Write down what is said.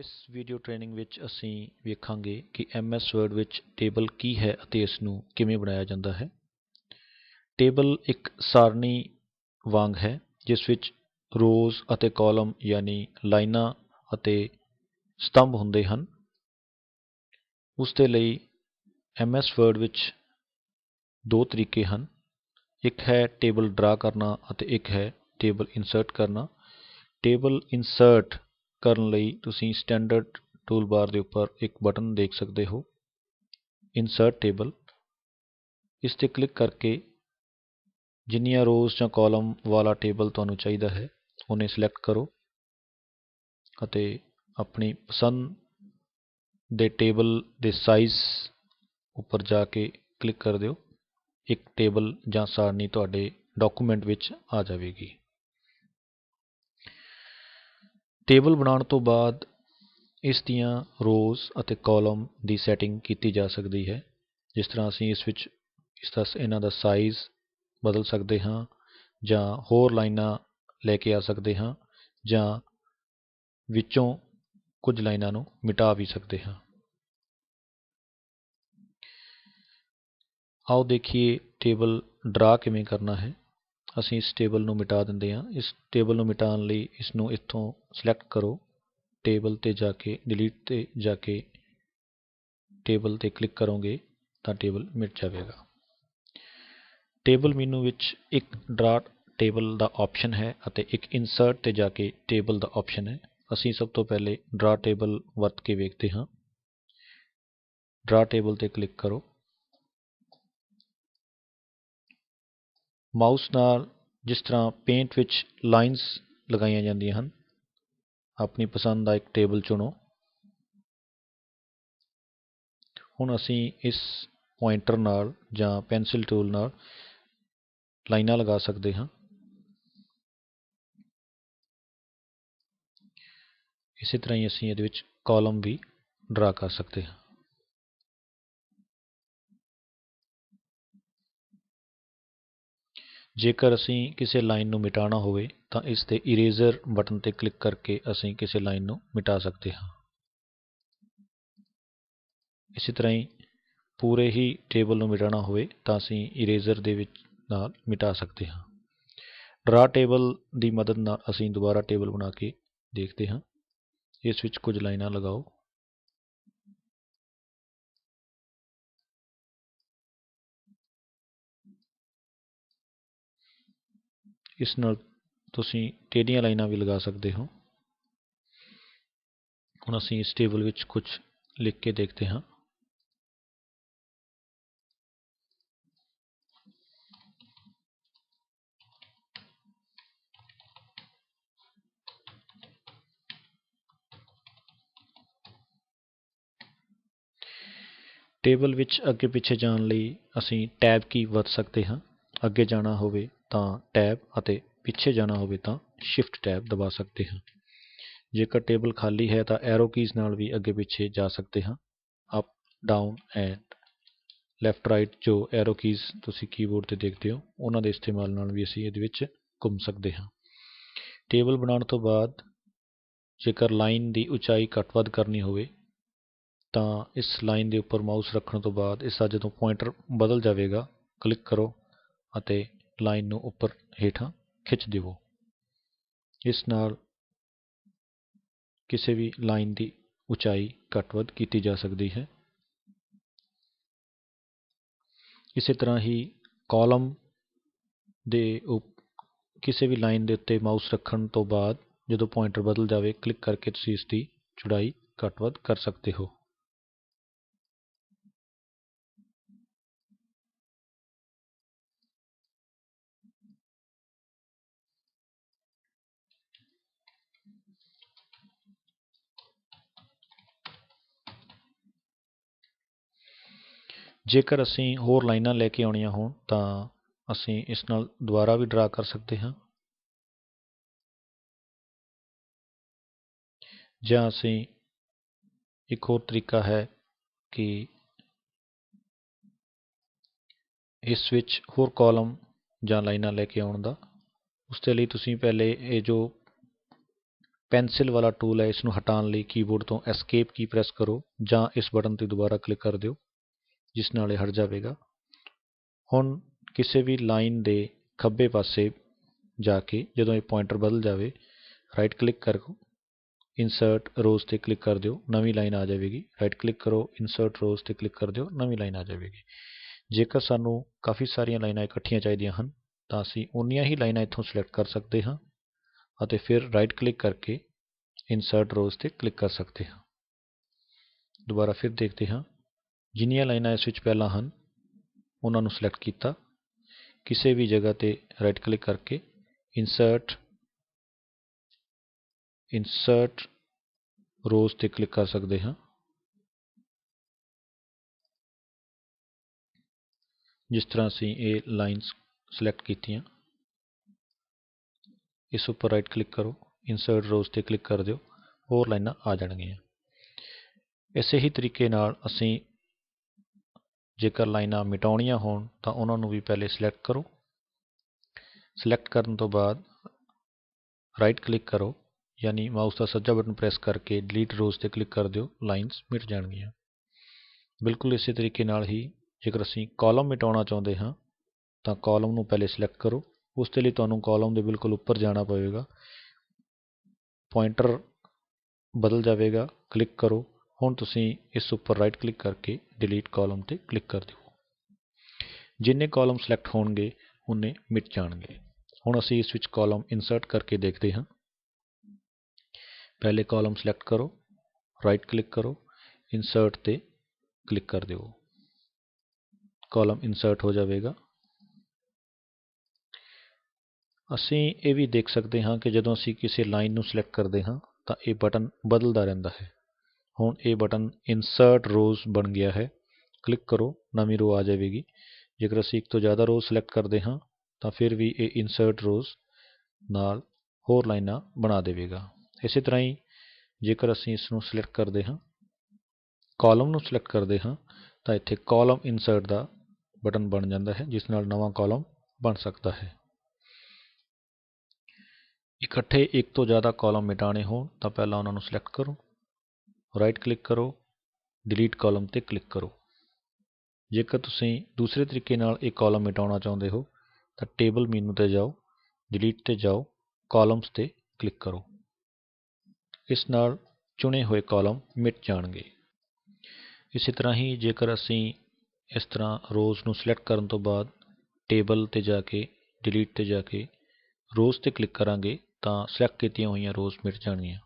ਇਸ video training ਵਿੱਚ ਅਸੀਂ ਵੇਖਾਂਗੇ ਕਿ MS Word ਵਿੱਚ ਟੇਬਲ ਕੀ ਹੈ ਅਤੇ ਇਸ ਨੂੰ ਕਿਵੇਂ ਬਣਾਇਆ ਜਾਂਦਾ ਹੈ। ਟੇਬਲ ਇੱਕ ਸਾਰਣੀ ਵਾਂਗ ਹੈ, ਜਿਸ ਵਿੱਚ ਰੋਜ਼ ਅਤੇ ਕਾਲਮ ਯਾਨੀ ਲਾਈਨਾਂ ਅਤੇ ਸਤੰਭ ਹੁੰਦੇ ਹਨ। ਉਸ ਦੇ ਲਈ MS Word ਵਿੱਚ ਦੋ ਤਰੀਕੇ ਹਨ। ਇੱਕ ਹੈ ਟੇਬਲ ਡਰਾ ਕਰਨਾ ਅਤੇ ਇੱਕ ਹੈ ਟੇਬਲ ਇਨਸਰਟ ਕਰਨਾ। ਟੇਬਲ ਇਨਸਰਟ ਕਰਨ ਲਈ ਤੁਸੀਂ ਸਟੈਂਡਰਡ ਟੂਲਬਾਰ ਦੇ ਉੱਪਰ ਇੱਕ ਬਟਨ ਦੇਖ ਸਕਦੇ ਹੋ। ਇਨਸਰਟ ਟੇਬਲ ਇਸ ਤੇ ਕਲਿੱਕ ਕਰਕੇ ਜਿੰਨੀਆਂ ਰੋਜ਼ ਜਾਂ ਕਾਲਮ ਵਾਲਾ ਟੇਬਲ ਤੁਹਾਨੂੰ ਚਾਹੀਦਾ ਹੈ, ਉਹਨੇ ਸਿਲੈਕਟ ਕਰੋ ਅਤੇ ਆਪਣੀ ਪਸੰਦ ਦੇ ਟੇਬਲ ਦੇ ਸਾਈਜ਼ ਉੱਪਰ ਜਾ ਕੇ ਕਲਿੱਕ ਕਰ ਦਿਓ। ਇੱਕ ਟੇਬਲ ਜਾਂ ਸਾਰਣੀ ਤੁਹਾਡੇ ਡਾਕੂਮੈਂਟ ਵਿੱਚ ਆ ਜਾਵੇਗੀ। ਟੇਬਲ ਬਣਾਉਣ ਤੋਂ ਬਾਅਦ ਇਸ ਦੀਆਂ ਰੋਜ਼ ਅਤੇ ਕਾਲਮ ਦੀ ਸੈਟਿੰਗ ਕੀਤੀ ਜਾ ਸਕਦੀ ਹੈ, ਜਿਸ ਤਰ੍ਹਾਂ ਅਸੀਂ ਇਸ ਵਿੱਚ ਇਸ ਦਾ ਇਹਨਾਂ ਦਾ ਸਾਈਜ਼ ਬਦਲ ਸਕਦੇ ਹਾਂ ਜਾਂ ਹੋਰ ਲਾਈਨਾਂ ਲੈ ਕੇ ਆ ਸਕਦੇ ਹਾਂ ਜਾਂ ਵਿੱਚੋਂ ਕੁਝ ਲਾਈਨਾਂ ਨੂੰ ਮਿਟਾ ਵੀ ਸਕਦੇ ਹਾਂ। ਆਓ ਦੇਖੀਏ ਟੇਬਲ ਡਰਾ ਕਿਵੇਂ ਕਰਨਾ ਹੈ। ਅਸੀਂ ਇਸ ਟੇਬਲ ਨੂੰ ਮਿਟਾ ਦਿੰਦੇ ਹਾਂ। ਇਸ ਟੇਬਲ ਨੂੰ ਮਿਟਾਉਣ ਲਈ ਇਸ ਨੂੰ ਇੱਥੋਂ ਸਿਲੈਕਟ ਕਰੋ। ਟੇਬਲ ਤੇ ਜਾ ਕੇ ਡਿਲੀਟ ਤੇ ਜਾ ਕੇ ਟੇਬਲ ਤੇ ਕਲਿੱਕ ਕਰੋਗੇ ਤਾਂ ਟੇਬਲ ਮਿਟ ਜਾਵੇਗਾ। ਟੇਬਲ ਮੀਨੂ ਵਿੱਚ ਇੱਕ ਡਰਾ ਟੇਬਲ ਦਾ ਆਪਸ਼ਨ ਹੈ ਅਤੇ ਇੱਕ ਇਨਸਰਟ ਤੇ ਜਾ ਕੇ ਟੇਬਲ ਦਾ ਆਪਸ਼ਨ ਹੈ। ਅਸੀਂ ਸਭ ਤੋਂ ਪਹਿਲੇ ਡਰਾ ਟੇਬਲ ਵਰਤ ਕੇ ਵੇਖਦੇ ਹਾਂ। ਡਰਾ ਟੇਬਲ ਤੇ ਕਲਿੱਕ ਕਰੋ। ਮਾਊਸ ਨਾਲ ਜਿਸ ਤਰ੍ਹਾਂ ਪੇਂਟ ਵਿੱਚ ਲਾਈਨਸ ਲਗਾਈਆਂ ਜਾਂਦੀਆਂ ਹਨ, ਆਪਣੀ ਪਸੰਦ ਦਾ ਇੱਕ ਟੇਬਲ ਚੁਣੋ। ਹੁਣ ਅਸੀਂ ਇਸ ਪੁਆਇੰਟਰ ਨਾਲ ਜਾਂ ਪੈਨਸਿਲ ਟੂਲ ਨਾਲ ਲਾਈਨਾਂ ਲਗਾ ਸਕਦੇ ਹਾਂ। ਇਸੇ ਤਰ੍ਹਾਂ ਹੀ ਅਸੀਂ ਇਹਦੇ ਵਿੱਚ ਕਾਲਮ ਵੀ ਡਰਾ ਕਰ ਸਕਦੇ ਹਾਂ। ਜੇਕਰ ਅਸੀਂ ਕਿਸੇ ਲਾਈਨ ਨੂੰ ਮਿਟਾਉਣਾ ਹੋਵੇ, ਤਾਂ ਇਸ ਤੇ ਇਰੇਜ਼ਰ ਬਟਨ ਤੇ ਕਲਿੱਕ ਕਰਕੇ ਅਸੀਂ ਕਿਸੇ ਲਾਈਨ ਨੂੰ ਮਿਟਾ ਸਕਦੇ ਹਾਂ। ਇਸੇ ਤਰ੍ਹਾਂ ਹੀ ਪੂਰੇ ਹੀ ਟੇਬਲ ਨੂੰ ਮਿਟਾਉਣਾ ਹੋਵੇ, ਤਾਂ ਅਸੀਂ ਇਰੇਜ਼ਰ ਦੇ ਵਿੱਚ ਨਾਲ ਮਿਟਾ ਸਕਦੇ ਹਾਂ। ਡਰਾ ਟੇਬਲ ਦੀ ਮਦਦ ਨਾਲ ਅਸੀਂ ਦੁਬਾਰਾ ਟੇਬਲ ਬਣਾ ਕੇ ਦੇਖਦੇ ਹਾਂ। ਇਸ ਵਿੱਚ ਕੁਝ ਲਾਈਨਾਂ ਲਗਾਓ। ਇਸ ਨਾਲ ਤੁਸੀਂ ਟੇਢੀਆਂ ਲਾਈਨਾਂ ਵੀ ਲਗਾ ਸਕਦੇ ਹੋ। ਹੁਣ ਅਸੀਂ ਇਸ ਟੇਬਲ ਵਿੱਚ ਕੁਝ ਲਿਖ ਕੇ ਦੇਖਦੇ ਹਾਂ। ਟੇਬਲ ਵਿੱਚ ਅੱਗੇ ਪਿੱਛੇ ਜਾਣ ਲਈ ਅਸੀਂ ਟੈਬ ਕੀ ਵਰਤ ਸਕਦੇ ਹਾਂ? ਅੱਗੇ ਜਾਣਾ ਹੋਵੇ ਤਾਂ ਟੈਬ ਅਤੇ ਪਿੱਛੇ ਜਾਣਾ ਹੋਵੇ ਤਾਂ ਸ਼ਿਫਟ ਟੈਬ ਦਬਾ ਸਕਦੇ ਹਾਂ। ਜੇਕਰ ਟੇਬਲ ਖਾਲੀ ਹੈ ਤਾਂ ਐਰੋ ਕੀਜ਼ ਨਾਲ ਵੀ ਅੱਗੇ ਪਿੱਛੇ ਜਾ ਸਕਦੇ ਹਾਂ। Up, down and left right ਜੋ ਐਰੋ ਕੀਜ਼ ਤੁਸੀਂ ਕੀਬੋਰਡ ਤੇ ਦੇਖਦੇ ਹੋ, ਉਹਨਾਂ ਦੇ ਇਸਤੇਮਾਲ ਨਾਲ ਵੀ ਅਸੀਂ ਇਹਦੇ ਵਿੱਚ ਘੁੰਮ ਸਕਦੇ ਹਾਂ। ਟੇਬਲ ਬਣਾਉਣ ਤੋਂ ਬਾਅਦ ਜੇਕਰ ਲਾਈਨ ਦੀ ਉਚਾਈ ਘੱਟ ਵੱਧ ਕਰਨੀ ਹੋਵੇ, ਤਾਂ ਇਸ ਲਾਈਨ ਦੇ ਉੱਪਰ ਮਾਊਸ ਰੱਖਣ ਤੋਂ ਬਾਅਦ ਇਸ ਦਾ ਜਦੋਂ ਪੁਆਇੰਟਰ ਬਦਲ ਜਾਵੇਗਾ। ਕਲਿੱਕ ਕਰੋ ਅਤੇ ਲਾਈਨ ਨੂੰ ਉੱਪਰ ਹੇਠਾਂ ਖਿੱਚ ਦੇਵੋ। ਇਸ ਨਾਲ ਕਿਸੇ ਵੀ ਲਾਈਨ ਦੀ ਉਚਾਈ ਘੱਟ ਵੱਧ ਕੀਤੀ ਜਾ ਸਕਦੀ ਹੈ। ਇਸੇ ਤਰ੍ਹਾਂ ਹੀ ਕਾਲਮ ਦੇ ਕਿਸੇ ਵੀ ਲਾਈਨ ਦੇ ਉੱਤੇ ਮਾਊਸ ਰੱਖਣ ਤੋਂ ਬਾਅਦ ਜਦੋਂ ਪੁਆਇੰਟਰ ਬਦਲ ਜਾਵੇ ਕਲਿੱਕ ਕਰਕੇ ਤੁਸੀਂ ਇਸ ਦੀ ਚੌੜਾਈ ਘੱਟ ਵੱਧ ਕਰ ਸਕਦੇ ਹੋ। ਜੇਕਰ ਅਸੀਂ ਹੋਰ ਲਾਈਨਾਂ ਲੈ ਕੇ ਆਉਣੀਆਂ ਹੋਣ, ਤਾਂ ਅਸੀਂ ਇਸ ਨਾਲ ਦੁਬਾਰਾ ਵੀ ਡਰਾ ਕਰ ਸਕਦੇ ਹਾਂ। ਜਾਂ ਅਸੀਂ ਇੱਕ ਹੋਰ ਤਰੀਕਾ ਹੈ ਕਿ ਇਸ ਵਿੱਚ ਹੋਰ ਕਾਲਮ ਜਾਂ ਲਾਈਨਾਂ ਲੈ ਕੇ ਆਉਣ ਦਾ। ਉਸ ਦੇ ਲਈ ਤੁਸੀਂ ਪਹਿਲੇ ਇਹ ਜੋ ਪੈਨਸਿਲ ਵਾਲਾ ਟੂਲ ਹੈ, ਇਸ ਨੂੰ ਹਟਾਉਣ ਲਈ ਕੀਬੋਰਡ ਤੋਂ ਐਸਕੇਪ ਕੀ ਪ੍ਰੈਸ ਕਰੋ ਜਾਂ ਇਸ ਬਟਨ ਤੇ ਦੁਬਾਰਾ ਕਲਿੱਕ ਕਰ ਦਿਓ। ਜਿਸ ਨਾਲ ਇਹ ਹਟ ਜਾਵੇਗਾ। ਹੁਣ ਕਿਸੇ ਵੀ ਲਾਈਨ ਦੇ ਖੱਬੇ ਪਾਸੇ ਜਾ ਕੇ ਜਦੋਂ ਇਹ ਪੁਆਇੰਟਰ ਬਦਲ ਜਾਵੇ ਰਾਈਟ ਕਲਿੱਕ ਕਰੋ ਇਨਸਰਟ ਰੋਜ਼ ਤੇ ਕਲਿੱਕ ਕਰ ਦਿਓ, ਨਵੀਂ ਲਾਈਨ ਆ ਜਾਵੇਗੀ। ਰਾਈਟ ਕਲਿੱਕ ਕਰੋ ਇਨਸਰਟ ਰੋਜ਼ ਤੇ ਕਲਿੱਕ ਕਰ ਦਿਓ, ਨਵੀਂ ਲਾਈਨ ਆ ਜਾਵੇਗੀ। ਜੇਕਰ ਸਾਨੂੰ ਕਾਫੀ ਸਾਰੀਆਂ ਲਾਈਨਾਂ ਇਕੱਠੀਆਂ ਚਾਹੀਦੀਆਂ ਹਨ, ਤਾਂ ਅਸੀਂ ਉਨੀਆਂ ਹੀ ਲਾਈਨਾਂ ਇੱਥੋਂ ਸਿਲੈਕਟ ਕਰ ਸਕਦੇ ਹਾਂ ਅਤੇ ਫਿਰ ਰਾਈਟ ਕਲਿੱਕ ਕਰਕੇ ਇਨਸਰਟ ਰੋਜ਼ ਤੇ ਕਲਿੱਕ ਕਰ ਸਕਦੇ ਹਾਂ। ਦੁਬਾਰਾ ਫਿਰ ਦੇਖਦੇ ਹਾਂ। ਜਿੰਨੀਆਂ ਲਾਈਨਾਂ ਇਸ ਵਿੱਚ ਪਹਿਲਾਂ ਹਨ, ਉਹਨਾਂ ਨੂੰ ਸਿਲੈਕਟ ਕੀਤਾ। ਕਿਸੇ ਵੀ ਜਗ੍ਹਾ ਤੇ ਰਾਈਟ ਕਲਿੱਕ ਕਰਕੇ ਇਨਸਰਟ ਇਨਸਰਟ ਰੋਜ਼ ਤੇ ਕਲਿੱਕ ਕਰ ਸਕਦੇ ਹਾਂ। ਜਿਸ ਤਰ੍ਹਾਂ ਅਸੀਂ ਇਹ ਲਾਈਨਸ ਸਿਲੈਕਟ ਕੀਤੀਆਂ। ਇਸ ਉੱਪਰ ਰਾਈਟ ਕਲਿੱਕ ਕਰੋ ਇਨਸਰਟ ਰੋਜ਼ ਤੇ ਕਲਿੱਕ ਕਰ ਦਿਓ, ਹੋਰ ਲਾਈਨਾਂ ਆ ਜਾਣਗੀਆਂ। ਇਸੇ ਹੀ ਤਰੀਕੇ ਨਾਲ ਅਸੀਂ ਜੇਕਰ ਲਾਈਨਾਂ ਮਿਟਾਉਣੀਆਂ ਹੋਣ ਤਾਂ ਉਹਨਾਂ ਨੂੰ ਵੀ ਪਹਿਲੇ ਸਿਲੈਕਟ ਕਰੋ। ਸਿਲੈਕਟ ਕਰਨ ਤੋਂ ਬਾਅਦ ਰਾਈਟ ਕਲਿੱਕ ਕਰੋ, ਯਾਨੀ ਮਾਊਸ ਦਾ ਸੱਜਾ ਬਟਨ ਪ੍ਰੈਸ ਕਰਕੇ ਡਿਲੀਟ ਰੋਜ਼ ਤੇ ਕਲਿੱਕ ਕਰ ਦਿਓ ਲਾਈਨਸ ਮਿਟ ਜਾਣਗੀਆਂ। ਬਿਲਕੁਲ ਇਸੇ ਤਰੀਕੇ ਨਾਲ ਹੀ ਜੇਕਰ ਅਸੀਂ ਕਾਲਮ ਮਿਟਾਉਣਾ ਚਾਹੁੰਦੇ ਹਾਂ, ਤਾਂ ਕਾਲਮ ਨੂੰ ਪਹਿਲੇ ਸਿਲੈਕਟ ਕਰੋ। ਉਸ ਦੇ ਲਈ ਤੁਹਾਨੂੰ ਕਾਲਮ ਦੇ ਬਿਲਕੁਲ ਉੱਪਰ ਜਾਣਾ ਪਵੇਗਾ। ਪੁਆਇੰਟਰ ਬਦਲ ਜਾਵੇਗਾ ਕਲਿੱਕ ਕਰੋ। ਹੁਣ ਤੁਸੀਂ ਇਸ ਉੱਪਰ ਰਾਈਟ ਕਲਿੱਕ ਕਰਕੇ ਡਿਲੀਟ ਕਾਲਮ ਤੇ ਕਲਿੱਕ ਕਰ ਦਿਓ। ਜਿੰਨੇ ਕਾਲਮ ਸਿਲੈਕਟ ਹੋਣਗੇ, ਉਨੇ ਮਿਟ ਜਾਣਗੇ। ਹੁਣ ਅਸੀਂ ਇਸ ਵਿੱਚ ਕਾਲਮ ਇਨਸਰਟ ਕਰਕੇ ਦੇਖਦੇ ਹਾਂ। ਪਹਿਲੇ ਕਾਲਮ ਸਿਲੈਕਟ ਕਰੋ ਰਾਈਟ ਕਲਿੱਕ ਕਰੋ ਇਨਸਰਟ ਤੇ ਕਲਿੱਕ ਕਰ ਦਿਓ। ਕਾਲਮ ਇਨਸਰਟ ਹੋ ਜਾਵੇਗਾ। ਅਸੀਂ ਇਹ ਵੀ ਦੇਖ ਸਕਦੇ ਹਾਂ ਕਿ ਜਦੋਂ ਅਸੀਂ ਕਿਸੇ ਲਾਈਨ ਨੂੰ ਸਿਲੈਕਟ ਕਰਦੇ ਹਾਂ, ਤਾਂ ਇਹ ਬਟਨ ਬਦਲਦਾ ਰਹਿੰਦਾ ਹੈ। ਹੁਣ ਇਹ ਬਟਨ ਇਨਸਰਟ ਰੋਜ਼ ਬਣ ਗਿਆ ਹੈ। ਕਲਿੱਕ ਕਰੋ, ਨਵੀਂ ਰੋ ਆ ਜਾਵੇਗੀ। ਜੇਕਰ ਅਸੀਂ ਇੱਕ ਤੋਂ ਜ਼ਿਆਦਾ ਰੋਜ਼ ਸਿਲੈਕਟ ਕਰਦੇ ਹਾਂ, ਤਾਂ ਫਿਰ ਵੀ ਇਹ ਇਨਸਰਟ ਰੋਜ਼ ਨਾਲ ਹੋਰ ਲਾਈਨਾਂ ਬਣਾ ਦੇਵੇਗਾ। ਇਸੇ ਤਰ੍ਹਾਂ ਹੀ ਜੇਕਰ ਅਸੀਂ ਇਸ ਨੂੰ ਸਿਲੈਕਟ ਕਰਦੇ ਹਾਂ ਕਾਲਮ ਨੂੰ ਸਿਲੈਕਟ ਕਰਦੇ ਹਾਂ, ਤਾਂ ਇੱਥੇ ਕਾਲਮ ਇਨਸਰਟ ਦਾ ਬਟਨ ਬਣ ਜਾਂਦਾ ਹੈ, ਜਿਸ ਨਾਲ ਨਵਾਂ ਕਾਲਮ ਬਣ ਸਕਦਾ ਹੈ। ਇਕੱਠੇ ਇੱਕ ਤੋਂ ਜ਼ਿਆਦਾ ਕਾਲਮ ਮਿਟਾਣੇ ਹੋਣ, ਤਾਂ ਪਹਿਲਾਂ ਉਹਨਾਂ ਨੂੰ ਸਿਲੈਕਟ ਕਰੋ। ਰਾਈਟ ਕਲਿੱਕ ਕਰੋ ਡਿਲੀਟ ਕਾਲਮ ਤੇ ਕਲਿੱਕ ਕਰੋ। ਜੇਕਰ ਤੁਸੀਂ ਦੂਸਰੇ ਤਰੀਕੇ ਨਾਲ ਇਹ ਕਾਲਮ ਮਿਟਾਉਣਾ ਚਾਹੁੰਦੇ ਹੋ, ਤਾਂ ਟੇਬਲ ਮੀਨੂ ਤੇ ਜਾਓ ਡਿਲੀਟ ਤੇ ਜਾਓ ਕਾਲਮਸ ਤੇ ਕਲਿੱਕ ਕਰੋ। ਇਸ ਨਾਲ ਚੁਣੇ ਹੋਏ ਕਾਲਮ ਮਿਟ ਜਾਣਗੇ। ਇਸੇ ਤਰ੍ਹਾਂ ਹੀ ਜੇਕਰ ਅਸੀਂ ਇਸ ਤਰ੍ਹਾਂ ਰੋਜ਼ ਨੂੰ ਸਿਲੈਕਟ ਕਰਨ ਤੋਂ ਬਾਅਦ ਟੇਬਲ ਤੇ ਜਾ ਕੇ ਡਿਲੀਟ ਤੇ ਜਾ ਕੇ ਰੋਜ਼ ਤੇ ਕਲਿੱਕ ਕਰਾਂਗੇ, ਤਾਂ ਸਿਲੈਕਟ ਕੀਤੀਆਂ ਹੋਈਆਂ ਰੋਜ਼ ਮਿਟ ਜਾਣਗੀਆਂ।